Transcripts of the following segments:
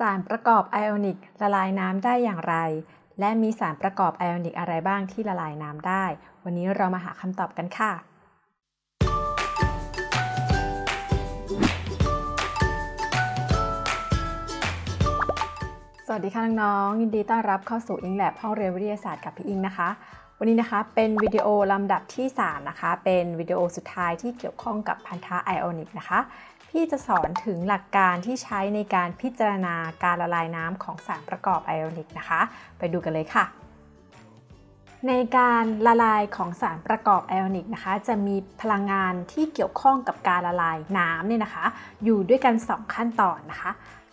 สารประกอบไอออนิกละลายน้ำได้อย่างไร และมีสารประกอบไอออนิกอะไรบ้างที่ละลายน้ำได้ วันนี้เรามาหาคำตอบกันค่ะ สวัสดีค่ะน้องๆยินดีต้อนรับเข้าสู่อิงแลบห้องเรียนวิทยาศาสตร์กับพี่อิงนะคะวันนี้นะคะเป็นวิดีโอลำดับที่ 3 นะคะ เป็นวิดีโอสุดท้ายที่เกี่ยวข้องกับพันธะไอออนิกนะคะ พี่จะสอนถึงหลักการที่ใช้ในการพิจารณาการละลายน้ำของสารประกอบไอออนิกนะคะ ไปดูกันเลยค่ะ ในการละลายของสารประกอบไอออนิกนะคะ จะมีพลังงานที่เกี่ยวข้องกับการละลายน้ำเนี่ยนะคะ อยู่ด้วยกัน 2 ขั้นตอนนะคะ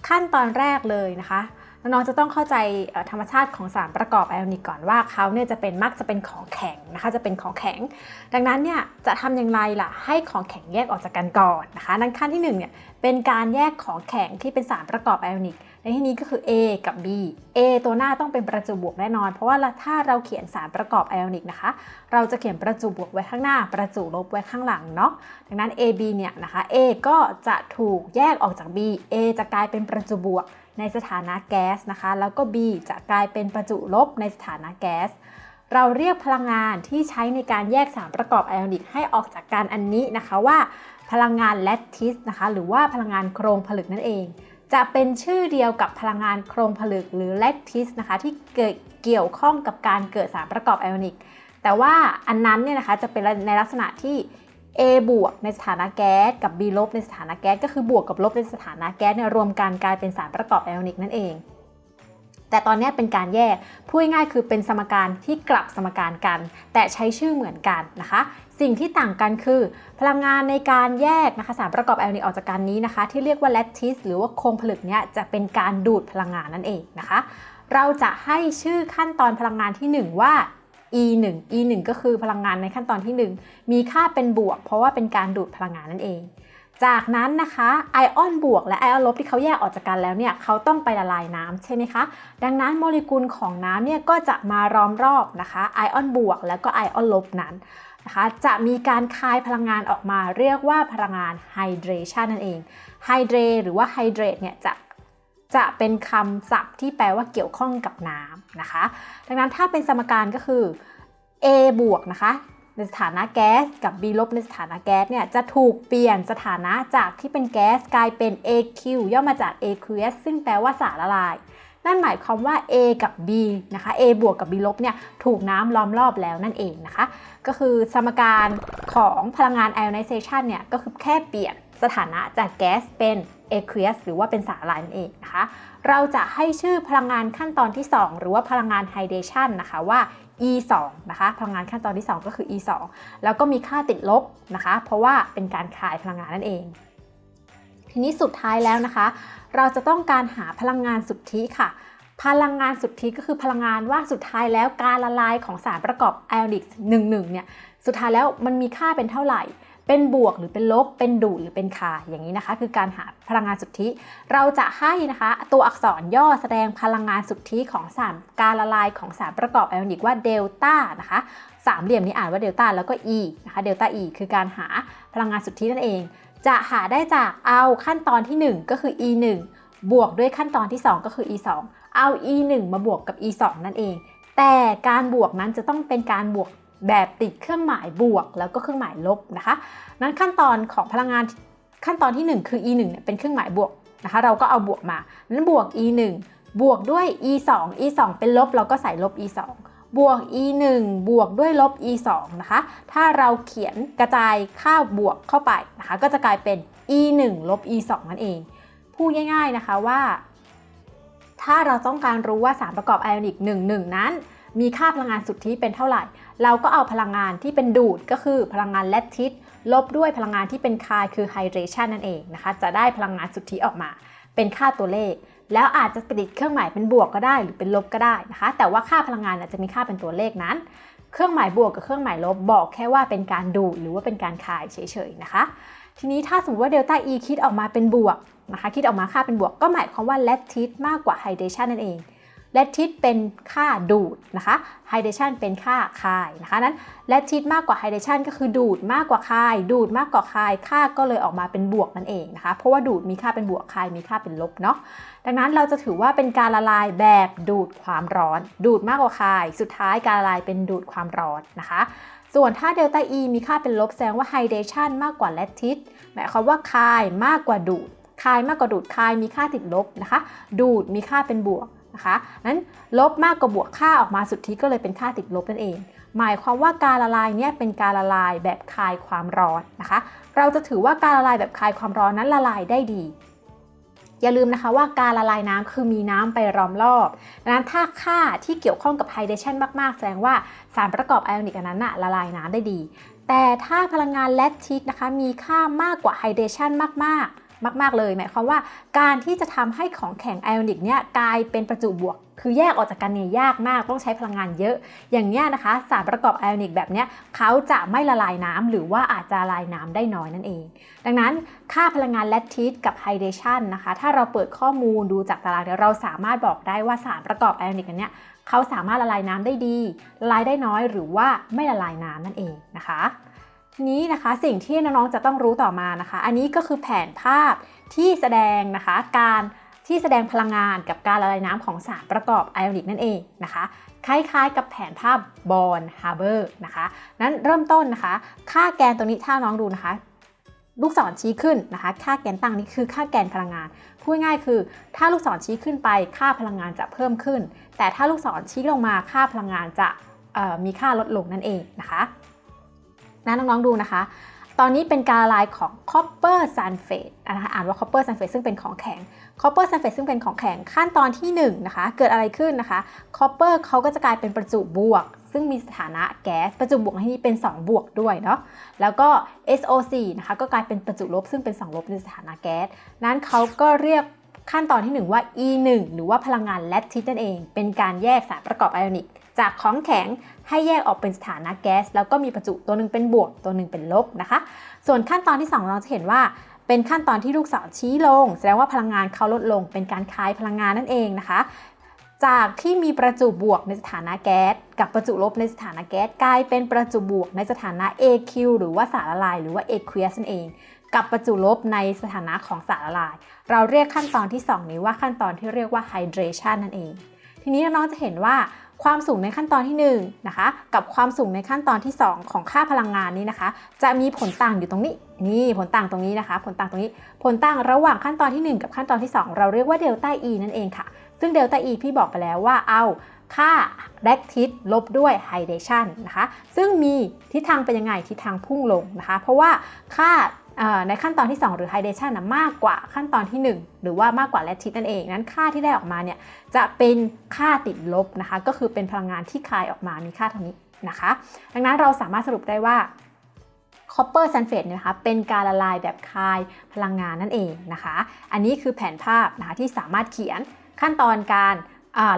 ขั้นตอนแรกเลยนะคะ น้องๆจะต้องเข้าใจธรรมชาติของสารประกอบไอออนิกก่อนว่าเขาเนี่ยจะเป็นมักจะเป็นของแข็งนะคะ จะเป็นของแข็ง ดังนั้นเนี่ยจะทำอย่างไรล่ะให้ของแข็งแยกออกจากกันก่อนนะคะนั้นขั้นที่1เนี่ยเป็นการแยกของแข็งที่เป็นสารประกอบไอออนิกในที่นี้ก็คือ A กับ B A ตัวหน้าต้องเป็นประจุบวกแน่นอน เพราะว่าถ้าเราเขียนสารประกอบไอออนิกนะคะ เราจะเขียนประจุบวกไว้ข้างหน้า ประจุลบไว้ข้างหลังเนาะ ดังนั้น AB เนี่ยนะคะ A ก็จะถูกแยกออกจาก B A จะกลายเป็นประจุบวก ในสถานะแก๊สนะคะ แล้วก็ B จะกลายเป็นประจุลบในสถานะแก๊ส เราเรียกพลังงานที่ใช้ในการแยกสารประกอบไอออนิกให้ออกจากกันอันนี้นะคะว่า พลังงานแลตทิสนะคะ หรือว่าพลังงานโครงผลึกนั่นเอง จะเป็นชื่อเดียวกับพลังงานโครงผลึกหรือแลคทิสนะคะ ที่เกิดเกี่ยวข้องกับการเกิดสารประกอบไอออนิกแต่ว่าอันนั้นเนี่ยนะคะจะเป็นในลักษณะที่ A บวกในสถานะแก๊สกับ B ลบในสถานะแก๊สก็คือบวกกับลบในสถานะแก๊สเนี่ยรวมกันกลายเป็นสารประกอบไอออนิกนั่นเอง แต่ตอนนี้เป็นการแยกพูดง่ายคือเป็นสมการที่กลับสมการกัน แต่ใช้ชื่อเหมือนกันนะคะ สิ่งที่ต่างกันคือ พลังงานในการแยกนะคะสารประกอบไอออนิกออกจากกันนี้นะคะ ที่เรียกว่าแลตทิสหรือว่าโครงผลึกเนี่ยจะเป็นการดูดพลังงานนั่นเองนะคะเราจะให้ชื่อขั้นตอนพลังงานที่ 1 ว่า E1 E1 ก็คือพลังงานในขั้นตอนที่ 1 มีค่าเป็นบวก เพราะว่าเป็นการดูดพลังงานนั่นเอง จากนั้นนะคะไอออนบวกและไอออนลบที่เขาแยกออกจากกันแล้วเนี่ยเขาต้องไปละลายน้ำใช่ไหมคะ ดังนั้นโมเลกุลของน้ำเนี่ยก็จะมาล้อมรอบนะคะไอออนบวก แล้วก็ไอออนลบนั้นนะคะจะมีการคายพลังงานออกมาเรียกว่าพลังงานไฮเดรชันนั่นเองไฮเดรหรือว่าไฮเดรตเนี่ยจะ จะเป็นคำศัพท์ที่แปลว่าเกี่ยวข้องกับน้ำนะคะ ดังนั้นถ้าเป็นสมการก็คือ A บวกนะคะในสถานะแก๊สกับ B ลบในสถานะแก๊สเนี่ยจะถูกเปลี่ยนสถานะจากที่เป็นแก๊สกลายเป็น AQ ย่อมาจาก aqueous ซึ่งแปลว่าสารละลาย นั่นหมายความว่า A กับ B นะคะ A บวกกับ B ลบเนี่ยถูกน้ำล้อมรอบแล้วนั่นเองนะคะ ก็คือสมการของพลังงาน ionization เนี่ยก็คือแค่เปลี่ยนสถานะจากแก๊สเป็น aqueous หรือว่าเป็นสารละลายนั่นเองนะคะ เราจะให้ชื่อพลังงานขั้นตอนที่ 2 หรือว่าพลังงาน hydration นะคะว่า e 2 นะคะพลังงานขั้นตอนที่ 2 ก็คือ e 2 แล้วก็มีค่าติดลบนะคะ เพราะว่าเป็นการขายพลังงานนั่นเอง ทีนี้สุดท้ายแล้วนะคะ เราจะต้องการหาพลังงานสุทธิค่ะพลังงานสุทธิก็คือพลังงานว่าสุดท้ายแล้วการละลายของสารประกอบไอออนิก11เนี่ยสุดท้ายแล้วมันมีค่าเป็นเท่าไหร่ เป็นบวกหรือเป็นลบ เป็นดูหรือเป็นคาอย่างนี้นะคะ คือการหาพลังงานสุทธิ เราจะให้นะคะตัวอักษรย่อแสดงพลังงานสุทธิของสารการละลายของสารประกอบไอออนิกว่าเดลต้านะคะสามเหลี่ยมนี้อ่านว่าเดลต้าแล้วก็ e นะคะเดลต้า e คือการหาพลังงานสุทธินั่นเอง จะหาได้จากเอาขั้นตอนที่ 1 ก็คือ e 1บวกด้วยขั้นตอนที่ 2 ก็คือ e 2เอา e 1มาบวกกับ e 2นั่นเอง แต่การบวกนั้นจะต้องเป็นการบวก แบบติดเครื่องหมายบวก แล้วก็เครื่องหมายลบนะคะ นั้นขั้นตอนของพลังงานขั้นตอนที่ 1 คือ e 1เนี่ยเป็นเครื่องหมายบวกนะคะ เราก็เอาบวกมานั้นบวก e 1บวกด้วย e 2 e 2เป็นลบเราก็ใส่ลบ e 2บวก e 1บวกด้วยลบ e 2นะคะ ถ้าเราเขียนกระจายค่าบวกเข้าไปนะคะ ก็จะกลายเป็น e 1ลบ e 2นั่นเอง พูดง่าย ๆนะคะว่า ถ้าเราต้องการรู้ว่าสารประกอบไอออนิก 1 1 นั้น มีค่าพลังงานสุทธิเป็นเท่าไหร่ เราก็เอาพลังงานที่เป็นดูดก็คือพลังงานแลคทิสลบด้วยพลังงานที่เป็นคายคือไฮเดรชันนั่นเองนะคะ จะได้พลังงานสุทธิออกมา เป็นค่าตัวเลข แล้วอาจจะติดเครื่องหมายเป็นบวกก็ได้หรือเป็นลบก็ได้นะคะ แต่ว่าค่าพลังงานจะมีค่าเป็นตัวเลขนั้น เครื่องหมายบวกกับเครื่องหมายลบบอกแค่ว่าเป็นการดูดหรือว่าเป็นการคายเฉยๆนะคะทีนี้ถ้าสมมติว่าเดลต้า E คิดออกมาเป็นบวกนะคะ คิดออกมาค่าเป็นบวกก็หมายความว่าแลคทิสมากกว่าไฮเดรชันนั่นเอง แลคทิสเป็นค่าดูดนะคะไฮเดชันเป็นค่าคายนะคะนั้นแลคทิสมากกว่าไฮเดชันก็คือดูดมากกว่าคาย ดูดมากกว่าคายค่าก็เลยออกมาเป็นบวกนั่นเองนะคะ เพราะว่าดูดมีค่าเป็นบวกคายมีค่าเป็นลบเนาะดังนั้นเราจะถือว่าเป็นการละลายแบบดูดความร้อน ดูดมากกว่าคาย สุดท้ายการละลายเป็นดูดความร้อนนะคะส่วนถ้าเดลต้า E มีค่าเป็นลบแสดงว่าไฮเดชันมากกว่าแลคทิสหมายความว่าคายมากกว่าดูด คายมากกว่าดูด คายมีค่าติดลบนะคะ ดูดมีค่าเป็นบวก นะคะนั้นลบมากกว่าบวกค่าออกมาสุดที่ก็เลยเป็นค่าติดลบนั่นเอง หมายความว่าการละลายเนี่ยเป็นการละลายแบบคายความร้อนนะคะ เราจะถือว่าการละลายแบบคายความร้อนนั้นละลายได้ดีอย่าลืมนะคะว่าการละลายน้ำคือมีน้ำไปล้อมรอบ ดังนั้นถ้าค่าที่เกี่ยวข้องกับไฮเดชันมาก ๆ แสดงว่าสารประกอบไอออนิกอันนั้นนะละลายน้ำได้ดี แต่ถ้าพลังงานแลคทิกนะคะมีค่ามากกว่าไฮเดชันมาก ๆ มาก ๆ เลยหมายความว่าการที่จะทำให้ของแข็งไอออนิกเนี่ยกลายเป็นประจุบวก คือแยกออกจากกันเนี่ยยากมากต้องใช้พลังงานเยอะ อย่างเนี้ยนะคะ สารประกอบไอออนิกแบบเนี้ยเขาจะไม่ละลายน้ำหรือว่าอาจจะละลายน้ำได้น้อยนั่นเอง ดังนั้นค่าพลังงานแลทิสกับไฮเดชันนะคะ ถ้าเราเปิดข้อมูลดูจากตารางเนี่ยเราสามารถบอกได้ว่าสารประกอบไอออนิกอันเนี้ยเขาสามารถละลายน้ำได้ดีละลายได้น้อย หรือว่าไม่ละลายน้ำนั่นเองนะคะ ทีนี้นะคะสิ่งที่น้องๆจะต้องรู้ต่อมานะคะ อันนี้ก็คือแผนภาพที่แสดงนะคะการที่แสดงพลังงานกับการละลายน้ำของสารประกอบไอออนิกนั่นเองนะคะ คล้ายๆกับแผนภาพบอลฮาร์เบอร์นะคะ นั้นเริ่มต้นนะคะ ค่าแกนตรงนี้ถ้าน้องดูนะคะ ลูกศรชี้ขึ้นนะคะ ค่าแกนตั้งนี้คือค่าแกนพลังงาน พูดง่ายๆคือ ถ้าลูกศรชี้ขึ้นไปค่าพลังงานจะเพิ่มขึ้น แต่ถ้าลูกศรชี้ลงมาค่าพลังงานจะมีค่าลดลงนั่นเองนะคะ นะน้องๆดูนะคะ ตอนนี้เป็นการละลายของ copper sulfate นะคะอ่านว่า copper sulfate ซึ่งเป็นของแข็ง copper sulfate ซึ่งเป็นของแข็งขั้นตอนที่1นะคะเกิดอะไรขึ้นนะคะ copper เขาก็จะกลายเป็นประจุบวก ซึ่งมีสถานะแก๊สประจุบวกในที่นี้เป็น 2 บวกด้วยเนาะแล้วก็ SO4 นะคะก็กลายเป็นประจุลบซึ่งเป็น 2 ลบในสถานะแก๊สนั้นเขาก็เรียกขั้นตอนที่ 1 ว่า E1 หรือว่าพลังงานแลคทิสนั่นเอง เป็นการแยกสารประกอบไอออนิก จากของแข็งให้แยกออกเป็นสถานะแก๊ส แล้วก็มีประจุตัวหนึ่งเป็นบวก ตัวหนึ่งเป็นลบนะคะ ส่วนขั้นตอนที่ 2 เราจะเห็นว่าเป็นขั้นตอนที่ลูกศรชี้ลง แสดงว่าพลังงานเขาลดลง เป็นการคายพลังงานนั่นเองนะคะ จากที่มีประจุบวกในสถานะแก๊ส กับประจุลบในสถานะแก๊สกลายเป็นประจุบวกในสถานะ AQ หรือว่าสารละลาย หรือว่า aqueous นั่นเองกับประจุลบในสถานะของสารละลาย เราเรียกขั้นตอนที่ 2 นี้ว่าขั้นตอนที่เรียกว่า hydration นั่นเอง ทีนี้น้องจะเห็นว่าความสูงในขั้นตอนที่1นะคะกับความสูงในขั้นตอนที่ 2 ของค่าพลังงานนี้นะคะ จะมีผลต่างอยู่ตรงนี้นี่ผลต่างตรงนี้นะคะ ผลต่างตรงนี้ผลต่างระหว่างขั้นตอนที่ 1 กับขั้นตอนที่ 2 เราเรียกว่าเดลต้า E นั่นเองค่ะ ซึ่งเดลต้า E พี่บอกไปแล้วว่าเอาค่าแลคทิสลบด้วยไฮเดชันนะคะ ซึ่งมีทิศทางเป็นยังไงทิศทางพุ่งลงนะคะ เพราะว่าค่า ในขั้นตอนที่ 2 หรือไฮเดชันนะมากกว่าขั้นตอนที่ 1 หรือว่ามากกว่าแลคทิสนั่นเอง นั้นค่าที่ได้ออกมาเนี่ยจะเป็นค่าติดลบนะคะ ก็คือเป็นพลังงานที่คายออกมามีค่าเท่านี้นะคะ ดังนั้นเราสามารถสรุปได้ว่า copper sulfate เนี่ยนะคะเป็นการละลายแบบคายพลังงานนั่นเองนะคะ อันนี้คือแผนภาพนะคะที่สามารถเขียนขั้นตอนการ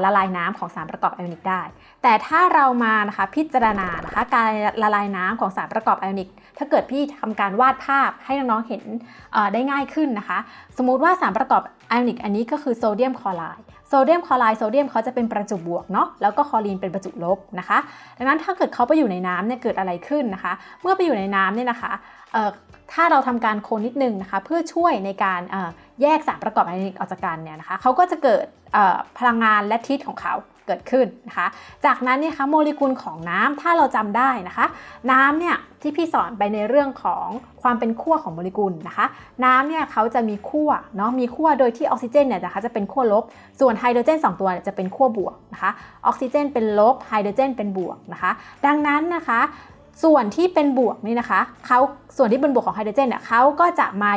ละลายน้ำของสารประกอบไอออนิกได้ แต่ถ้าเรามานะคะพิจารณานะคะการละลายน้ำของสารประกอบไอออนิก ถ้าเกิดพี่ทำการวาดภาพให้น้องๆเห็นได้ง่ายขึ้นนะคะ สมมุติว่าสารประกอบไอออนิกอันนี้ก็คือโซเดียมคลอไรด์โซเดียมคลอไรด์โซเดียมเขาจะเป็นประจุบวกเนาะแล้วก็คลอรีนเป็นประจุลบนะคะ ดังนั้นถ้าเกิดเขาไปอยู่ในน้ำเนี่ยเกิดอะไรขึ้นนะคะ เมื่อไปอยู่ในน้ำเนี่ยนะคะ ถ้าเราทำการโคนนิดนึงนะคะ เพื่อช่วยในการแยกสารประกอบไอออนิกออกจากกันเนี่ยนะคะเขาก็จะเกิดพลังงานและทิศของเขาเกิดขึ้นนะคะ จากนั้นเนี่ยคะโมเลกุลของน้ำถ้าเราจำได้นะคะ น้ำเนี่ยที่พี่สอนไปในเรื่องของความเป็นขั้วของโมเลกุลนะคะ น้ำเนี่ยเขาจะมีขั้วเนาะมีขั้วโดยที่ออกซิเจนเนี่ยนะคะจะเป็นขั้วลบ ส่วนไฮโดรเจน 2 ตัวจะเป็นขั้วบวกนะคะ ออกซิเจนเป็นลบไฮโดรเจนเป็นบวกนะคะ ดังนั้นนะคะ ส่วนที่เป็นบวกนี่นะคะเขาส่วนที่เป็นบวกของไฮโดรเจนเนี่ยเขาก็จะมา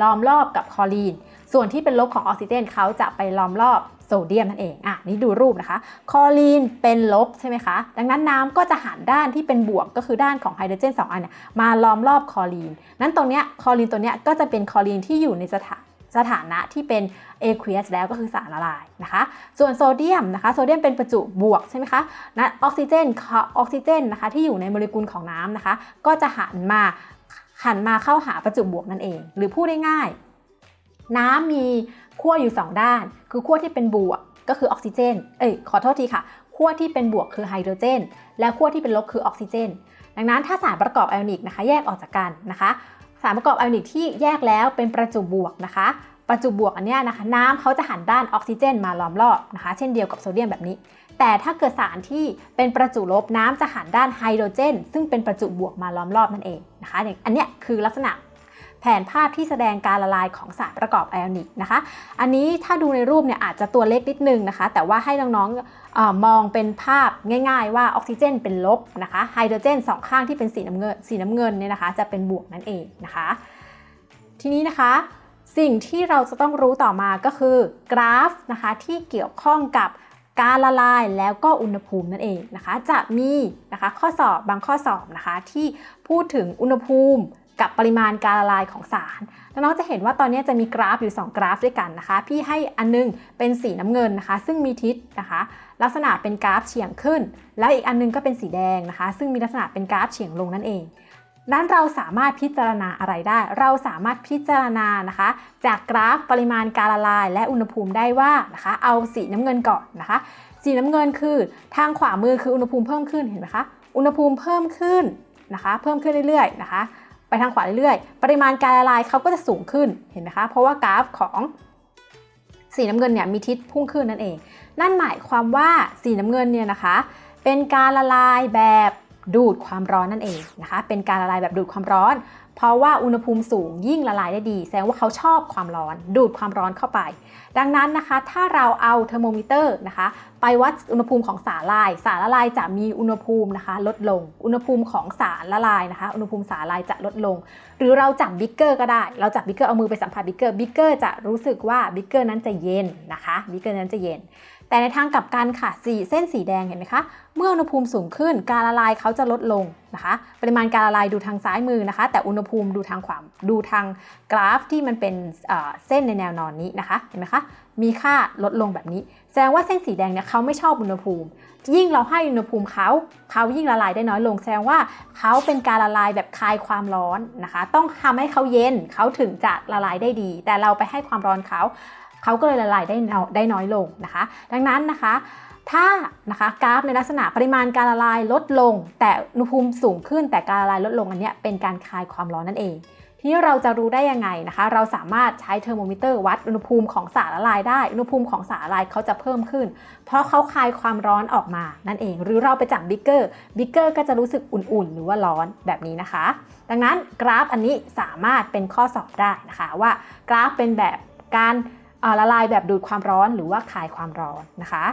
ล้อมรอบกับคลอรีน ส่วนที่เป็นลบของออกซิเจนเขาจะไปล้อมรอบโซเดียมนั่นเอง อะ นี่ดูรูปนะคะคลอรีนเป็นลบใช่ไหมคะ ดังนั้นน้ำก็จะหันด้านที่เป็นบวกก็คือด้านของไฮโดรเจน2อันเนี่ยมาล้อมรอบคลอรีน นั้นตรงเนี้ยคลอรีนตัวเนี้ยก็จะเป็นคลอรีนที่อยู่ในสถาน สถานะที่เป็น aqueous แล้วก็คือสารละลายนะคะ ส่วนโซเดียมนะคะโซเดียมเป็นประจุบวกใช่ไหมคะนะออกซิเจนออกซิเจนนะคะที่อยู่ในโมเลกุลของน้ำนะคะ ก็จะหันมาหันมาเข้าหาประจุบวกนั่นเอง หรือพูดได้ง่าย น้ำมีขั้วอยู่ 2 ด้าน คือขั้วที่เป็นบวกก็คือออกซิเจน เอ้ยขอโทษทีค่ะขั้วที่เป็นบวกคือไฮโดรเจน และขั้วที่เป็นลบคือออกซิเจน ดังนั้นถ้าสารประกอบไอออนิกนะคะแยกออกจากกันนะคะ สารประกอบไอออนิกที่แยกแล้วเป็นประจุบวกนะคะ ประจุบวกอันเนี้ยนะคะน้ำเขาจะหันด้านออกซิเจนมาล้อมรอบนะคะ เช่นเดียวกับโซเดียมแบบนี้ แต่ถ้าเกิดสารที่เป็นประจุลบน้ำจะหันด้านไฮโดรเจน ซึ่งเป็นประจุบวกมาล้อมรอบนั่นเองนะคะอันเนี้ยคือลักษณะ แผนภาพที่แสดงการละลายของสารประกอบไอออนิกนะคะ อันนี้ถ้าดูในรูปเนี่ยอาจจะตัวเล็กนิดนึงนะคะ แต่ว่าให้น้องๆมองเป็นภาพง่าย ๆ ว่าออกซิเจนเป็นลบนะคะไฮโดรเจนสองข้างที่เป็นสีน้ำเงินสีน้ำเงินเนี่ยนะคะจะเป็นบวกนั่นเองนะคะ ทีนี้นะคะสิ่งที่เราจะต้องรู้ต่อมาก็คือกราฟนะคะที่เกี่ยวข้องกับการละลายแล้วก็อุณหภูมินั่นเองนะคะ จะมีนะคะข้อสอบบางข้อสอบนะคะที่พูดถึงอุณหภูมิ กับปริมาณการละลายของสารน้องๆจะเห็นว่าตอนนี้จะมีกราฟอยู่ 2 กราฟด้วยกันนะคะ พี่ให้อันนึงเป็นสีน้ำเงินนะคะ ซึ่งมีทิศนะคะ ลักษณะเป็นกราฟเฉียงขึ้น แล้วอีกอันนึงก็เป็นสีแดงนะคะ ซึ่งมีลักษณะเป็นกราฟเฉียงลงนั่นเองนั้นเราสามารถพิจารณาอะไรได้ เราสามารถพิจารณานะคะ จากกราฟปริมาณการละลาย และอุณหภูมิได้ว่านะคะ เอาสีน้ำเงินก่อนนะคะ สีน้ำเงินคือทางขวามือคืออุณหภูมิเพิ่มขึ้นเห็นไหมคะ อุณหภูมิเพิ่มขึ้นนะคะ เพิ่มขึ้นเรื่อยๆนะคะ ไปทางขวาเรื่อยๆ ปริมาณการละลายเขาก็จะสูงขึ้นเห็นไหมคะ เพราะว่ากราฟของสีน้ำเงินเนี่ยมีทิศพุ่งขึ้นนั่นเอง นั่นหมายความว่าสีน้ำเงินเนี่ยนะคะ เป็นการละลายแบบดูดความร้อนนั่นเองนะคะ เป็นการละลายแบบดูดความร้อน เพราะว่าอุณหภูมิสูงยิ่งละลายได้ดี แสดงว่าเขาชอบความร้อน ดูดความร้อนเข้าไป ดังนั้นนะคะ ถ้าเราเอาเทอร์โมมิเตอร์นะคะ ไปวัดอุณหภูมิของสารละลาย สารละลายจะมีอุณหภูมินะคะ ลดลง อุณหภูมิของสารละลายนะคะ อุณหภูมิสารละลายจะลดลง หรือเราจับบิ๊กเกอร์ก็ได้ เราจับบิ๊กเกอร์เอามือไปสัมผัสบิ๊กเกอร์ บิ๊กเกอร์จะรู้สึกว่าบิ๊กเกอร์นั้นจะเย็นนะคะ บิ๊กเกอร์นั้นจะเย็น แต่ในทางกลับกันค่ะสีเส้นสีแดงเห็นไหมคะ เมื่ออุณหภูมิสูงขึ้นการละลายเขาจะลดลงนะคะ ปริมาณการละลายดูทางซ้ายมือนะคะ แต่อุณหภูมิดูทางขวาดูทางกราฟที่มันเป็นเเส้นในแนวนอนนี้นะคะ เห็นไหมคะ มีค่าลดลงแบบนี้ แสดงว่าเส้นสีแดงเนี่ยเขาไม่ชอบอุณหภูมิ ยิ่งเราให้อุณหภูมิเขาเขายิ่งละลายได้น้อยลง แสดงว่าเขาเป็นการละลายแบบคลายความร้อนนะคะ ต้องทำให้เขาเย็นเขาถึงจะละลายได้ดี แต่เราไปให้ความร้อนเขา เขาก็เลยละลายได้น้อยได้น้อยลงนะคะ ดังนั้นนะคะ ถ้านะคะกราฟในลักษณะปริมาณการละลายลดลง แต่อุณหภูมิสูงขึ้นแต่การละลายลดลงอันนี้เป็นการคลายความร้อนนั่นเองทีนี้เราจะรู้ได้ยังไงนะคะ เราสามารถใช้เทอร์โมมิเตอร์วัดอุณหภูมิของสารละลายได้ อุณหภูมิของสารละลายเขาจะเพิ่มขึ้น เพราะเขาคลายความร้อนออกมานั่นเอง หรือเราไปจับบิ๊กเกอร์ บิ๊กเกอร์ก็จะรู้สึกอุ่นๆ หรือว่าร้อนแบบนี้นะคะ ดังนั้นกราฟอันนี้สามารถเป็นข้อสอบได้นะคะว่ากราฟเป็นแบบการ ละลายแบบดูดความร้อนหรือว่าคายความร้อนนะคะ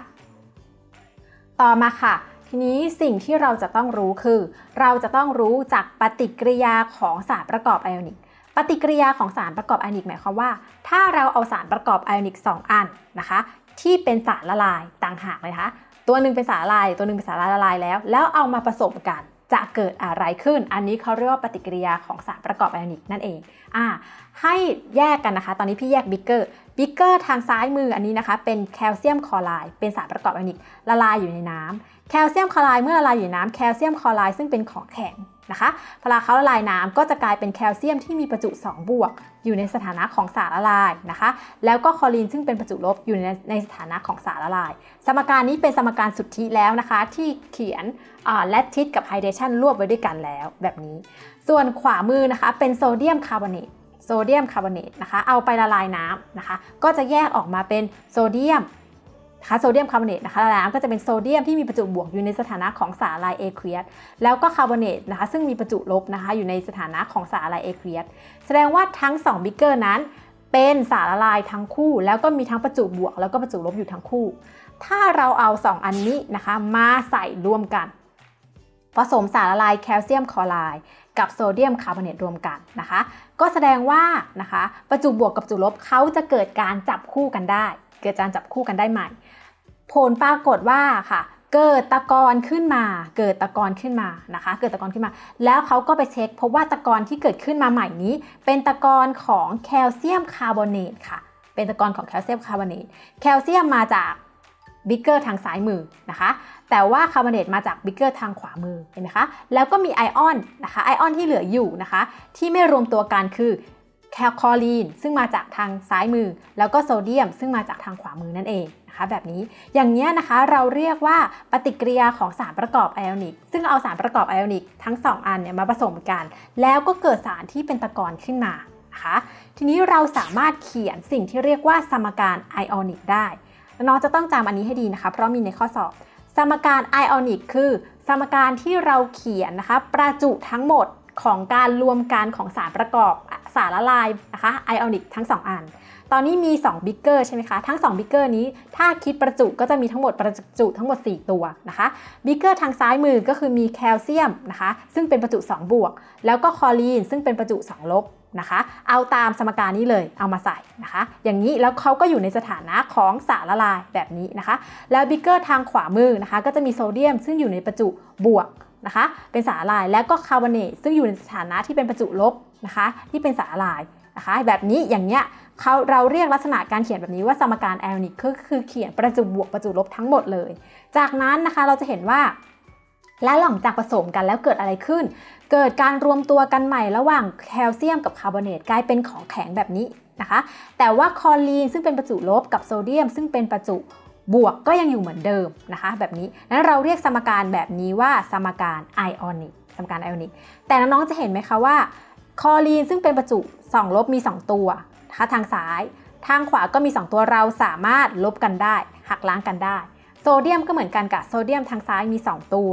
ต่อมาค่ะ ทีนี้สิ่งที่เราจะต้องรู้คือ เราจะต้องรู้จากปฏิกิริยาของสารประกอบไอออนิก ปฏิกิริยาของสารประกอบไอออนิกหมายความว่า ถ้าเราเอาสารประกอบไอออนิก 2 อันนะคะ ที่เป็นสารละลายต่างหากเลยนะคะตัวหนึ่งเป็นสารละลาย ตัวหนึ่งเป็นสารละลายแล้ว แล้วเอามาผสมกันจะเกิดอะไรขึ้น อันนี้เขาเรียกว่าปฏิกิริยาของสารประกอบไอออนิกนั่นเองอ่าให้แยกกันนะคะ ตอนนี้พี่แยกบิ๊กเกอร์ บิ๊กเกอร์ทางซ้ายมืออันนี้นะคะ เป็นแคลเซียมคลอไรด์เป็นสารประกอบไอออนิกละลายอยู่ในน้ำแคลเซียมคลอไรด์เมื่อละลายอยู่ในน้ำแคลเซียมคลอไรด์ซึ่งเป็นของแข็งนะคะเวลาเขาละลายน้ำก็จะกลายเป็นแคลเซียมที่มีประจุ 2 บวก อยู่ในสถานะของสารละลายนะคะ แล้วก็คลอรีนซึ่งเป็นประจุลบอยู่ในในสถานะของสารละลาย สมการนี้เป็นสมการสุทธิแล้วนะคะ ที่เขียนแลคทิสกับไฮเดรชันรวบไว้ด้วยกันแล้วแบบนี้ ส่วนขวามือนะคะเป็นโซเดียมคาร์บอเนต โซเดียมคาร์บอเนตนะคะเอาไปละลายน้ำนะคะ ก็จะแยกออกมาเป็นโซเดียมนะคะโซเดียมคาร์บอเนตนะคะละลายน้ำก็จะเป็นโซเดียมที่มีประจุบวกอยู่ในสถานะของสารละลายเอควียสแล้วก็คาร์บอเนตนะคะซึ่งมีประจุลบนะคะอยู่ในสถานะของสารละลายเอควียสแสดงว่าทั้ง2บิ๊กเกอร์นั้นเป็นสารละลายทั้งคู่ แล้วก็มีทั้งประจุบวก แล้วก็ประจุลบอยู่ทั้งคู่ ถ้าเราเอา 2 อันนี้นะคะ มาใส่รวมกัน ผสมสารละลายแคลเซียมคลอไรด์กับโซเดียมคาร์บอเนตรวมกันนะคะ ก็แสดงว่านะคะประจุบวกกับประจุลบเขาจะเกิดการจับคู่กันได้ เกิดการจับคู่กันได้ใหม่ ผลปรากฏว่าค่ะเกิดตะกอนขึ้นมา เกิดตะกอนขึ้นมานะคะ เกิดตะกอนขึ้นมา แล้วเขาก็ไปเช็คพบว่าตะกอนที่เกิดขึ้นมาใหม่นี้ เป็นตะกอนของแคลเซียมคาร์บอเนตค่ะ เป็นตะกอนของแคลเซียมคาร์บอเนต แคลเซียมมาจาก บิ๊กเกอร์ทางซ้ายมือนะคะ แต่ว่าคาร์บอเนตมาจากบิ๊กเกอร์ทางขวามือเห็นไหมคะ แล้วก็มีไอออนนะคะไอออนที่เหลืออยู่นะคะ ที่ไม่รวมตัวกันคือแคลคอลีนซึ่งมาจากทางซ้ายมือ แล้วก็โซเดียม ซึ่งมาจากทางขวามือนั่นเองนะคะแบบนี้อย่างนี้นะคะเราเรียกว่าปฏิกิริยาของสารประกอบไอออนิก ซึ่งเอาสารประกอบไอออนิกทั้ง 2 อันเนี่ยมาผสมกัน แล้วก็เกิดสารที่เป็นตะกอนขึ้นมานะคะทีนี้เราสามารถเขียนสิ่งที่เรียกว่าสมการไอออนิกได้ น้องจะต้องจำอันนี้ให้ดีนะคะ เพราะมีในข้อสอบ สมการไอออนิกคือ สมการที่เราเขียนนะคะ ประจุทั้งหมดของการรวมกันของสารประกอบสารละลายนะคะไอออนิกทั้ง 2 อัน ตอนนี้มี 2 บิ๊กเกอร์ใช่ไหมคะ ทั้ง 2 บิ๊กเกอร์นี้ถ้าคิดประจุก็จะมีทั้งหมดประจุทั้งหมด 4 ตัวนะคะบิ๊กเกอร์ทางซ้ายมือก็คือมีแคลเซียมนะคะซึ่งเป็นประจุ 2 บวก แล้วก็คอรีนซึ่งเป็นประจุ 2 ลบ นะคะ เอาตามสมการนี้เลยเอามาใส่นะคะ อย่างนี้แล้วเขาก็อยู่ในสถานะของสารละลายแบบนี้นะคะ แล้วบิ๊กเกอร์ทางขวามือนะคะ ก็จะมีโซเดียม ซึ่งอยู่ในประจุบวกนะคะ เป็นสารละลายแล้วก็คาร์บอเนตซึ่งอยู่ในสถานะที่เป็นประจุลบนะคะ ที่เป็นสารละลายนะคะ แบบนี้อย่างเนี้ยเขาเราเรียกลักษณะการเขียนแบบนี้ว่าสมการแอลนิกก็คือเขียนประจุบวกประจุลบทั้งหมดเลย จากนั้นนะคะเราจะเห็นว่า และหลังจากผสมกันแล้วเกิดอะไรขึ้น เกิดการรวมตัวกันใหม่ระหว่างแคลเซียมกับคาร์บอเนตกลายเป็นของแข็งแบบนี้นะคะ แต่ว่าคลอรีนซึ่งเป็นประจุลบกับโซเดียม ซึ่งเป็นประจุบวกก็ยังอยู่เหมือนเดิมนะคะ แบบนี้นั้นเราเรียกสมการแบบนี้ว่าสมการไอออนิกสมการไอออนิกแต่น้องๆจะเห็นไหมคะว่าคลอรีนซึ่งเป็นประจุ2ลบมี 2 ตัวนะคะทางซ้าย ทางขวาก็มี 2 ตัวเราสามารถลบกันได้ หักล้างกันได้ โซเดียมก็เหมือนกันกับโซเดียมทางซ้ายมี 2 ตัว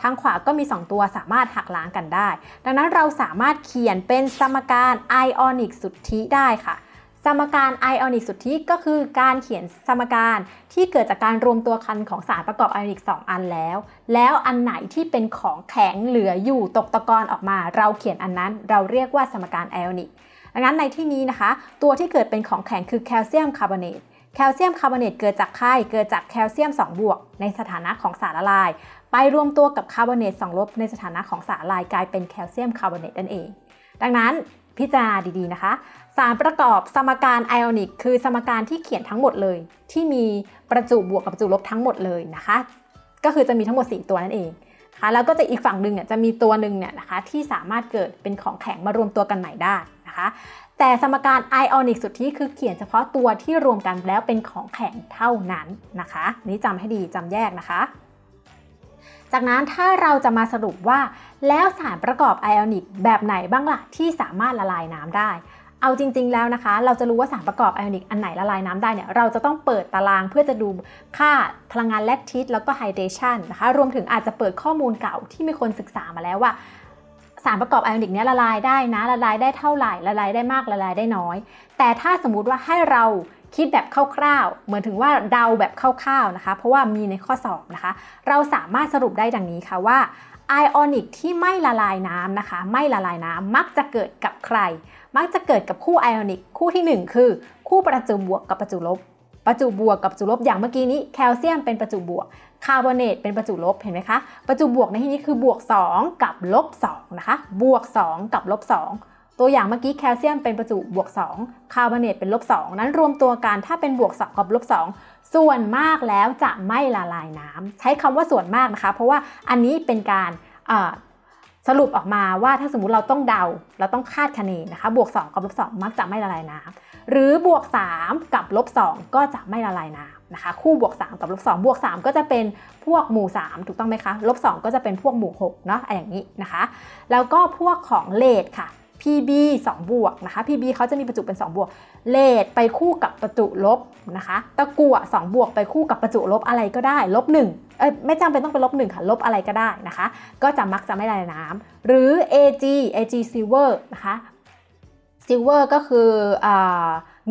ทางขวาก็มี 2 ตัวสามารถหักล้างกันได้ ดังนั้นเราสามารถเขียนเป็นสมการไอออนิกสุทธิได้ค่ะ สมการไอออนิกสุทธิก็คือการเขียนสมการที่เกิดจากการรวมตัวกันของสารประกอบไอออนิก 2 อันแล้ว แล้วอันไหนที่เป็นของแข็งเหลืออยู่ตกตะกอนออกมา เราเขียนอันนั้น เราเรียกว่าสมการไอออนิกดังนั้นในที่นี้นะคะ ตัวที่เกิดเป็นของแข็งคือแคลเซียมคาร์บอเนตแคลเซียมคาร์บอเนตเกิดจากไข้เกิดจากแคลเซียม 2 บวก ในสถานะของสารละลาย ไปรวมตัวกับคาร์บอเนต2ลบในสถานะของสารลายกลายเป็นแคลเซียมคาร์บอเนตนั่นเอง ดังนั้นพิจารณาดีๆนะคะ สารประกอบสมการไอออนิกคือสมการที่เขียนทั้งหมดเลย ที่มีประจุบวกกับประจุลบทั้งหมดเลยนะคะ ก็คือจะมีทั้งหมด 4 ตัวนั่นเองนะคะแล้วก็จะอีกฝั่งหนึ่งเนี่ยจะมีตัวหนึ่งเนี่ยนะคะที่สามารถเกิดเป็นของแข็งมารวมตัวกันใหม่ได้นะคะ แต่สมการไอออนิกสุดที่คือเขียนเฉพาะตัวที่รวมกันแล้วเป็นของแข็งเท่านั้นนะคะ นี่จำให้ดีจำแยกนะคะ จากนั้นถ้าเราจะมาสรุปว่า แล้วสารประกอบไอออนิกแบบไหนบ้างล่ะที่สามารถละลายน้ำได้ เอาจริง ๆ แล้วนะคะ เราจะรู้ว่าสารประกอบไอออนิกอันไหนละลายน้ำได้เนี่ยเราจะต้องเปิดตารางเพื่อจะดูค่าพลังงานแลคทิสแล้วก็ไฮเดรชันนะคะรวมถึงอาจจะเปิดข้อมูลเก่าที่มีคนศึกษามาแล้วว่าสารประกอบไอออนิกเนี้ยละลายได้นะละลายได้เท่าไหร่ละลายได้มากละลายได้น้อย แต่ถ้าสมมุติว่าให้เรา คิดแบบคร่าวๆ เหมือนถึงว่าเดาแบบคร่าวๆนะคะ เพราะว่ามีในข้อสอบนะคะ เราสามารถสรุปได้ดังนี้ค่ะว่าไอออนิกที่ไม่ละลายน้ำนะคะ ไม่ละลายน้ำมักจะเกิดกับใคร มักจะเกิดกับคู่ไอออนิกคู่ที่ 1 คือ คู่ประจุบวกกับประจุลบ ประจุบวกกับประจุลบอย่างเมื่อกี้นี้แคลเซียมเป็นประจุบวกคาร์บอเนตเป็นประจุลบเห็นไหมคะประจุบวกในที่นี้คือบวก 2 กับลบ2นะคะบวก 2 กับลบ2 ตัวอย่างเมื่อกี้แคลเซียมเป็นประจุบวก 2 คาร์บอเนตเป็นลบ 2 นั้นรวมตัวกันถ้าเป็นบวก2กับลบ 2 ส่วนมากแล้วจะไม่ละลายน้ำใช้คำว่าส่วนมากนะคะ เพราะว่าอันนี้เป็นการสรุปออกมาว่าถ้าสมมุติเราต้องเดา เราต้องคาดคะเนนะคะ บวก 2 กับลบ 2 มักจะไม่ละลายน้ำหรือบวก 3 กับลบ 2 ก็จะไม่ละลายน้ำนะคะ คู่บวก 3 กับลบ 2 บวก 3 ก็จะเป็นพวกหมู่ 3 ถูกต้องไหมคะ ลบ 2 ก็จะเป็นพวกหมู่6เนาะอย่างนี้นะคะ แล้วก็พวกของเลดค่ะ PB 2 บวกนะคะ PB เขาจะมีประจุเป็น 2 บวก เลดไปคู่กับประจุลบนะคะ ตะกั่ว2บวกไปคู่กับประจุลบอะไรก็ได้ ลบ1เอ้ยไม่จำเป็นต้องเป็นลบ1ค่ะ ลบอะไรก็ได้นะคะ ก็จะมักจะไม่ละลายน้ำ หรือ AG AG silver นะคะ silver ก็คืออ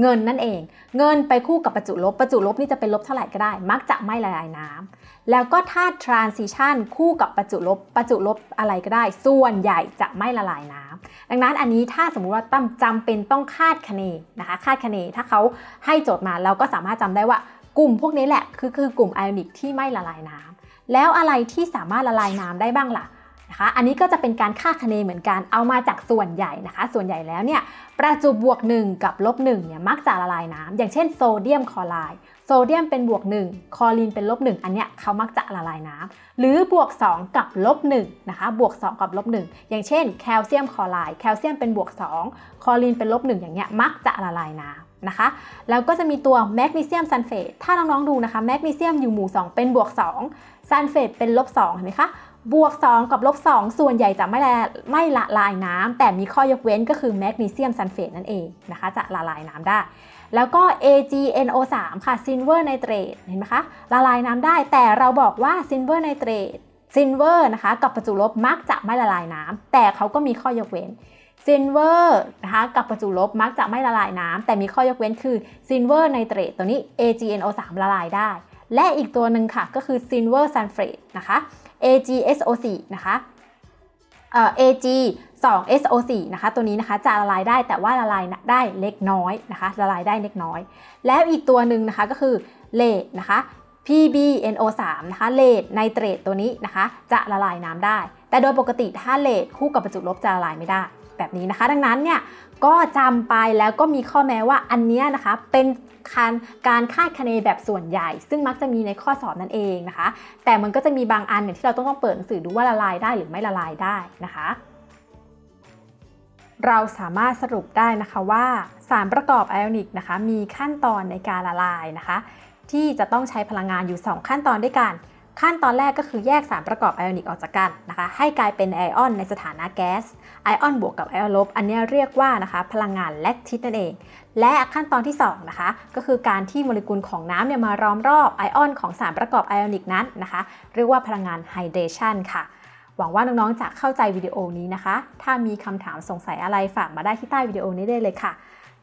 เงินนั่นเอง เงินไปคู่กับประจุลบ ประจุลบนี่จะเป็นลบเท่าไหร่ก็ได้ มักจะไม่ละลายน้ำแล้วก็ถ้า transition คู่กับประจุลบ ประจุลบอะไรก็ได้ ส่วนใหญ่จะไม่ละลายน้ำ ดังนั้นอันนี้ถ้าสมมุติว่าตั้มจำเป็นต้องคาดคะเนนะคะ คาดคะเนถ้าเขาให้โจทย์มาเราก็สามารถจำได้ว่ากลุ่มพวกนี้แหละคือคือกลุ่มไอออนิกที่ไม่ละลายน้ำแล้วอะไรที่สามารถละลายน้ำได้บ้างล่ะนะคะอันนี้ก็จะเป็นการค่าคะเนเหมือนกัน เอามาจากส่วนใหญ่นะคะ ส่วนใหญ่แล้วเนี่ยประจุบวก 1 กับลบ1เนี่ยมักจะละลายน้ำอย่างเช่นโซเดียมคลอไรด์โซเดียมเป็นบวก 1 คอรีนเป็นลบ 1 อันเนี้ยเขามักจะละลายน้ำหรือบวก 2 กับลบ1นะคะบวก 2 กับลบ 1 อย่างเช่น แคลเซียมคลอไรด์แคลเซียมเป็นบวก 2 คอรีนเป็นลบ 1 อย่างเงี้ยมักจะละลายน้ำนะคะ แล้วก็จะมีตัวแมกนีเซียมซัลเฟตถ้าน้องๆดูนะคะแมกนีเซียมอยู่หมู่ 2 เป็นบวก 2 ซัลเฟตเป็นลบ 2 เห็นไหมคะบวก 2 กับลบ 2 ส่วนใหญ่จะไม่ละไม่ละลายน้ำแต่มีข้อยกเว้นก็คือแมกนีเซียมซัลเฟตนั่นเองนะคะ จะละลายน้ำได้ แล้วก็ AgNO3 ค่ะซินเวอร์ไนเตรตเห็นไหมคะละลายน้ำได้แต่เราบอกว่าซินเวอร์ไนเตรตซินเวอร์นะคะกับประจุลบมักจะไม่ละลายน้ำแต่เขาก็มีข้อยกเว้นซินเวอร์นะคะกับประจุลบมักจะไม่ละลายน้ำแต่มีข้อยกเว้นคือซินเวอร์ไนเตรตตัวนี้ AgNO3 ละลายได้ และอีกตัวหนึ่งค่ะก็คือซินเวอร์ซัลเฟตนะคะ AgSO4 นะคะเอ่อ Ag 2 SO4 นะคะ ตัวนี้นะคะจะละลายได้แต่ว่าละลายได้เล็กน้อยนะคะ ละลายได้เล็กน้อย แล้วอีกตัวหนึ่งนะคะก็คือเลดนะคะ PbNO3 นะคะเลดไนเตรตตัวนี้นะคะ จะละลายน้ำได้ แต่โดยปกติถ้าเลดคู่กับประจุลบจะละลายไม่ได้ แบบนี้นะคะ ดังนั้นเนี่ยก็จำไปแล้วก็มีข้อแม้ว่าอันเนี้ยนะคะเป็นการการคาดคะเนแบบส่วนใหญ่ ซึ่งมักจะมีในข้อสอบนั่นเองนะคะ แต่มันก็จะมีบางอันเนี่ยที่เราต้องต้องเปิดหนังสือดูว่าละลายได้หรือไม่ละลายได้นะคะ เราสามารถสรุปได้นะคะว่าสารประกอบไอออนิกนะคะมีขั้นตอนในการละลายนะคะ ที่จะต้องใช้พลังงานอยู่ 2 ขั้นตอนด้วยกัน ขั้นตอนแรกก็คือแยกสารประกอบไอออนิกออกจากกันนะคะ ให้กลายเป็นไอออนในสถานะแก๊สไอออนบวกกับไอออนลบ อันนี้เรียกว่านะคะ พลังงานแลคทิสนั่นเอง และขั้นตอนที่2นะคะก็คือการที่โมเลกุลของน้ำเนี่ยมาล้อมรอบไอออนของสารประกอบไอออนิกนั้นนะคะเรียกว่าพลังงานไฮเดรชันค่ะ หวังว่าน้องๆจะเข้าใจวิดีโอนี้นะคะ ถ้ามีคำถามสงสัยอะไรฝากมาได้ที่ใต้วิดีโอนี้ได้เลยค่ะ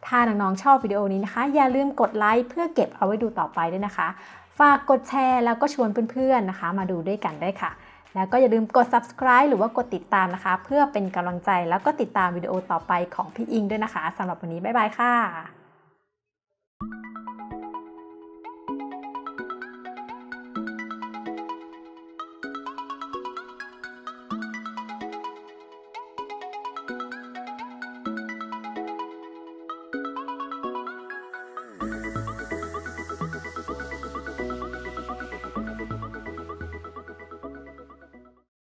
ถ้าน้องๆชอบวิดีโอนี้นะคะ อย่าลืมกดไลค์เพื่อเก็บเอาไว้ดูต่อไปด้วยนะคะ ฝากกดแชร์แล้วก็ชวนเพื่อนๆนะคะ มาดูด้วยกันได้ค่ะ แล้วก็อย่าลืมกด subscribe หรือว่ากดติดตามนะคะ เพื่อเป็นกำลังใจแล้วก็ติดตามวิดีโอต่อไปของพี่อิงด้วยนะคะสำหรับวันนี้บ๊ายบายค่ะ